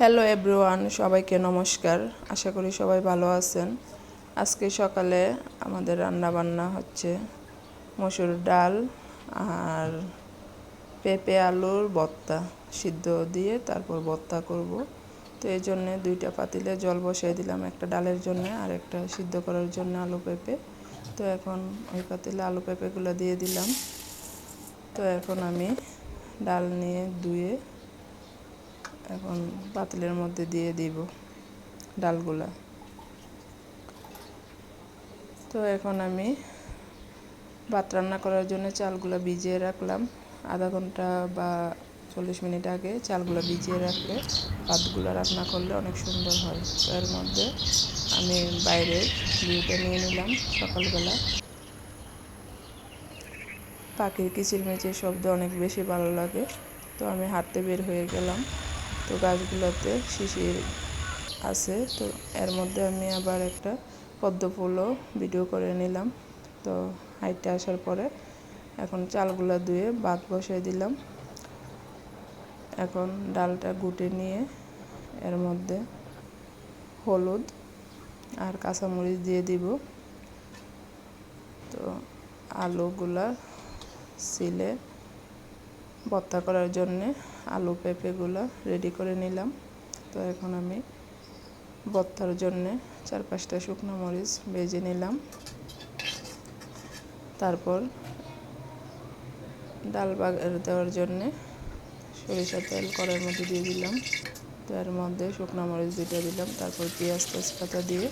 Hello everyone সবাইকে নমস্কার। আশা করি সবাই ভালো আছেন। আজকে সকালে আমাদের রান্না বান্না হচ্ছে মসুর ডাল আর পেঁপে আলুর ভর্তা সিদ্ধ দিয়ে তারপর ভর্তা করব। তো এই জন্যে দুইটা পাতিলে জল বসিয়ে দিলাম, একটা ডালের জন্য আর একটা সিদ্ধ করার জন্য আলু পেঁপে। তো এখন ওই পাতিলে আলু পেঁপেগুলো দিয়ে দিলাম। তো এখন আমি ডাল নিয়ে ধুয়ে এখন পাতিলের মধ্যে দিয়ে দিব ডালগুলা। তো এখন আমি ভাত রান্না করার জন্য চালগুলো ভিজিয়ে রাখলাম। আধা ঘণ্টা বা চল্লিশ মিনিট আগে চালগুলো ভিজিয়ে রাখলে ভাতগুলো রান্না করলে অনেক সুন্দর হয়। তো এর মধ্যে আমি বাইরে ভিউটা নিয়ে নিলাম সকালবেলা। পাখির কিচিরমিচির শব্দ অনেক বেশি ভালো লাগে। তো আমি হাঁটতে বের হয়ে গেলাম। তো গাছগুলোতে শিশির আছে। তো এর মধ্যে আমি আবার একটা পদ্ম ফুলও ভিডিও করে নিলাম। তো হাইটে আসার পরে এখন চালগুলো ধুয়ে ভাত বসিয়ে দিলাম। এখন ডালটা গুটে নিয়ে এর মধ্যে হলুদ আর কাঁচামরিচ দিয়ে দিব। তো আলুগুলা সিলে ভর্তা করার জন্যে আলু পেঁপেগুলো রেডি করে নিলাম। তো এখন আমি ভর্তার জন্যে চার পাঁচটা শুকনো মরিচ ভেজে নিলাম। তারপর ডাল বাগার দেওয়ার জন্যে সরিষা তেল কড়াইয়ের মধ্যে দিয়ে দিলাম। তো এর মধ্যে শুকনো মরিচ দুটো দিলাম। তারপর পেঁয়াজ তেজপাতা দিয়ে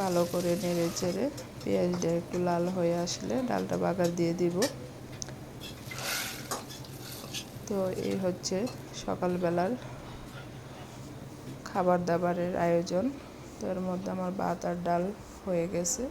ভালো করে নেড়ে চেড়ে পেঁয়াজটা একটু লাল হয়ে আসলে ডালটা বাগার দিয়ে দিব। তো এই হচ্ছে সকালবেলার খাবার দাবারের আয়োজন। তো এর মধ্যে আমার ভাত আর ডাল হয়ে গেছে।